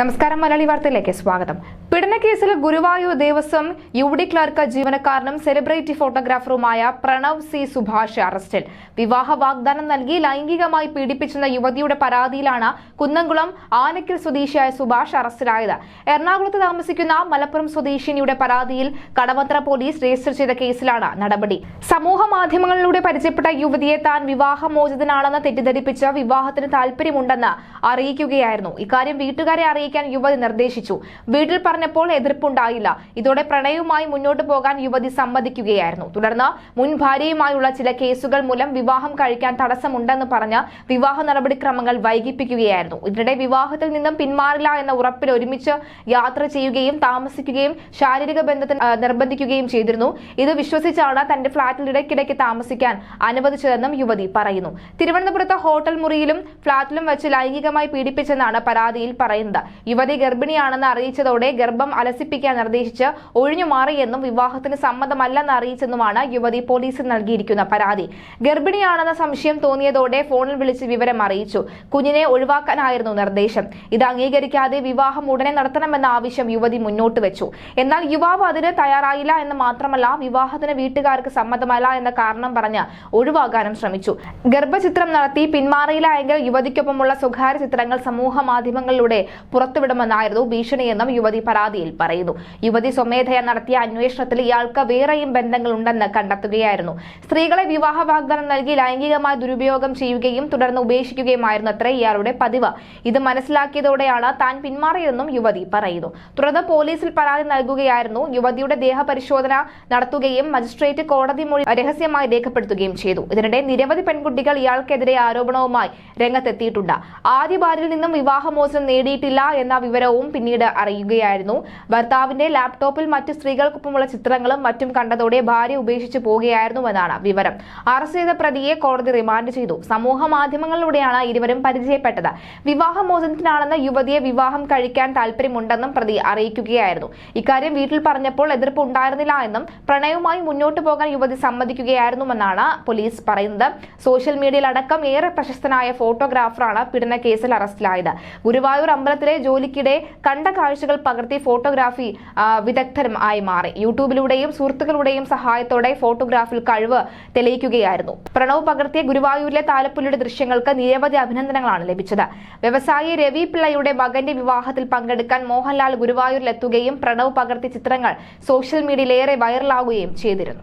നമസ്കാരം മലയാളി വാർത്തയിലേക്ക് സ്വാഗതം. പിടനക്കേസിൽ Guruvayur Devaswom U D clerk ജീവനക്കാരനും സെലിബ്രിറ്റി ഫോട്ടോഗ്രാഫറുമായ പ്രണവ് സി സുഭാഷ് അറസ്റ്റിൽ. വിവാഹ വാഗ്ദാനം നൽകി ലൈംഗികമായി പീഡിപ്പിച്ചെന്ന യുവതിയുടെ പരാതിയിലാണ് കുന്നംകുളം ആനക്കൽ സ്വദേശിയായ സുഭാഷ് അറസ്റ്റിലായത്. എറണാകുളത്ത് താമസിക്കുന്ന മലപ്പുറം സ്വദേശിനിയുടെ പരാതിയിൽ കടവത്ര പോലീസ് രജിസ്റ്റർ ചെയ്ത കേസിലാണ് നടപടി. സമൂഹ മാധ്യമങ്ങളിലൂടെ പരിചയപ്പെട്ട യുവതിയെ താൻ വിവാഹമോചിതനാണെന്ന് തെറ്റിദ്ധരിപ്പിച്ച് വിവാഹത്തിന് താല്പര്യമുണ്ടെന്ന് അറിയിക്കുകയായിരുന്നു. ഇക്കാര്യം വീട്ടുകാരെ അറിയിക്കാൻ യുവതി നിർദ്ദേശിച്ചു. വീട്ടിൽ പറഞ്ഞപ്പോൾ എതിർപ്പുണ്ടായില്ല. ഇതോടെ പ്രണയവുമായി മുന്നോട്ട് പോകാൻ യുവതി സമ്മതിക്കുകയായിരുന്നു. തുടർന്ന് മുൻ ഭാര്യയുമായുള്ള ചില കേസുകൾ മൂലം വിവാഹം കഴിക്കാൻ തടസ്സമുണ്ടെന്ന് പറഞ്ഞ് വിവാഹ നടപടിക്രമങ്ങൾ വൈകിപ്പിക്കുകയായിരുന്നു. ഇതിനിടെ വിവാഹത്തിൽ നിന്നും പിന്മാറില്ല എന്ന ഉറപ്പിൽ ഒരുമിച്ച് യാത്ര ചെയ്യുകയും താമസിക്കുകയും ശാരീരിക ബന്ധത്തിന് നിർബന്ധിക്കുകയും ചെയ്തിരുന്നു. ഇത് വിശ്വസിച്ചാണ് തന്റെ ഫ്ളാറ്റിൽ ഇടയ്ക്കിടയ്ക്ക് താമസിക്കാൻ അനുവദിച്ചതെന്നും യുവതി പറയുന്നു. തിരുവനന്തപുരത്ത് ഹോട്ടൽ മുറിയിലും ഫ്ളാറ്റിലും വെച്ച് ലൈംഗികമായി പീഡിപ്പിച്ചെന്നാണ് പരാതിയിൽ പറയുന്നത്. യുവതി ഗർഭിണിയാണെന്ന് അറിയിച്ചതോടെ ഗർഭം അലസിപ്പിക്കാൻ നിർദ്ദേശിച്ച് ഒഴിഞ്ഞു മാറിയെന്നും വിവാഹത്തിന് സമ്മതമല്ലെന്ന് അറിയിച്ചെന്നുമാണ് യുവതി പോലീസിൽ നൽകിയിരിക്കുന്ന പരാതി. ഗർഭിണിയാണെന്ന സംശയം തോന്നിയതോടെ ഫോണിൽ വിളിച്ച് വിവരം അറിയിച്ചു. കുഞ്ഞിനെ ഒഴിവാക്കാനായിരുന്നു നിർദ്ദേശം. ഇത് അംഗീകരിക്കാതെ വിവാഹം ഉടനെ നടത്തണമെന്ന ആവശ്യം യുവതി മുന്നോട്ട് വെച്ചു. എന്നാൽ യുവാവ് അതിന് തയ്യാറായില്ല എന്ന് മാത്രമല്ല വിവാഹത്തിന് വീട്ടുകാർക്ക് സമ്മതമല്ല എന്ന കാരണം പറഞ്ഞ് ഒഴിവാക്കാനും ശ്രമിച്ചു. ഗർഭചിത്രം നടത്തി പിന്മാറിയില്ല എങ്കിൽ യുവതിക്കൊപ്പമുള്ള സ്വകാര്യ ചിത്രങ്ങൾ സമൂഹ മാധ്യമങ്ങളിലൂടെ പുറത്തുവിടുമെന്നായിരുന്നു ഭീഷണിയെന്നും യുവതി പരാതിയിൽ പറയുന്നു. യുവതി സ്വമേധയ നടത്തിയ അന്വേഷണത്തിൽ ഇയാൾക്ക് വേറെയും ബന്ധങ്ങൾ ഉണ്ടെന്ന് കണ്ടെത്തുകയായിരുന്നു. സ്ത്രീകളെ വിവാഹ വാഗ്ദാനം നൽകി ലൈംഗികമായി ദുരുപയോഗം ചെയ്യുകയും തുടർന്ന് ഉപേക്ഷിക്കുകയുമായിരുന്നു അത്ര ഇയാളുടെ പതിവ്. ഇത് മനസ്സിലാക്കിയതോടെയാണ് താൻ പിന്മാറിയതെന്നും യുവതി പറയുന്നു. തുടർന്ന് പോലീസിൽ പരാതി നൽകുകയായിരുന്നു. യുവതിയുടെ ദേഹപരിശോധന നടത്തുകയും മജിസ്ട്രേറ്റ് കോടതി മൊഴി രഹസ്യമായി രേഖപ്പെടുത്തുകയും ചെയ്തു. ഇതിനിടെ നിരവധി പെൺകുട്ടികൾ ഇയാൾക്കെതിരെ ആരോപണവുമായി രംഗത്തെത്തിയിട്ടുണ്ട്. ആദ്യ ഭാര്യയിൽ നിന്നും വിവാഹമോചനം നേടിയിട്ടില്ല എന്ന വിവരവും പിന്നീട് അറിയുകയായിരുന്നു. ഭർത്താവിന്റെ ലാപ്ടോപ്പിൽ മറ്റു സ്ത്രീകൾക്കൊപ്പമുള്ള ചിത്രങ്ങളും മറ്റും കണ്ടതോടെ ഭാര്യ ഉപേക്ഷിച്ചു പോകുകയായിരുന്നുവെന്നാണ് വിവരം. അറസ്റ്റ് ചെയ്ത പ്രതിയെ കോടതി റിമാൻഡ് ചെയ്തു. സമൂഹ മാധ്യമങ്ങളിലൂടെയാണ് ഇരുവരും പരിചയപ്പെട്ടത്. വിവാഹമോചനത്തിനാണെന്ന് യുവതിയെ വിവാഹം കഴിക്കാൻ താല്പര്യമുണ്ടെന്നും പ്രതി അറിയിക്കുകയായിരുന്നു. ഇക്കാര്യം വീട്ടിൽ പറഞ്ഞപ്പോൾ എതിർപ്പ് ഉണ്ടായിരുന്നില്ല എന്നും പ്രണയവുമായി മുന്നോട്ട് പോകാൻ യുവതി സമ്മതിക്കുകയായിരുന്നുവെന്നാണ് പോലീസ് പറയുന്നത്. സോഷ്യൽ മീഡിയയിലടക്കം ഏറെ പ്രശസ്തനായ ഫോട്ടോഗ്രാഫറാണ് പീഡന കേസിൽ അറസ്റ്റിലായത്. ഗുരുവായൂർ അമ്പലത്തിലെ ജോലിക്കിടെ കണ്ട കാഴ്ചകൾ പകർത്തി ഫോട്ടോഗ്രാഫി വിദഗ്ധരും ആയി മാറി. യൂട്യൂബിലൂടെയും സുഹൃത്തുക്കളുടെയും സഹായത്തോടെ ഫോട്ടോഗ്രാഫിൽ കഴിവ് തെളിയിക്കുകയായിരുന്നു. പ്രണവ് പകർത്തിയ ഗുരുവായൂരിലെ താലപ്പൊലിയുടെ ദൃശ്യങ്ങൾക്ക് നിരവധി അഭിനന്ദനങ്ങളാണ് ലഭിച്ചത്. വ്യവസായി രവി പിള്ളയുടെ മകന്റെ വിവാഹത്തിൽ പങ്കെടുക്കാൻ മോഹൻലാൽ ഗുരുവായൂരിലെത്തുകയും പ്രണവ് പകർത്തിയ ചിത്രങ്ങൾ സോഷ്യൽ മീഡിയയിലേറെ വൈറലാകുകയും ചെയ്തിരുന്നു.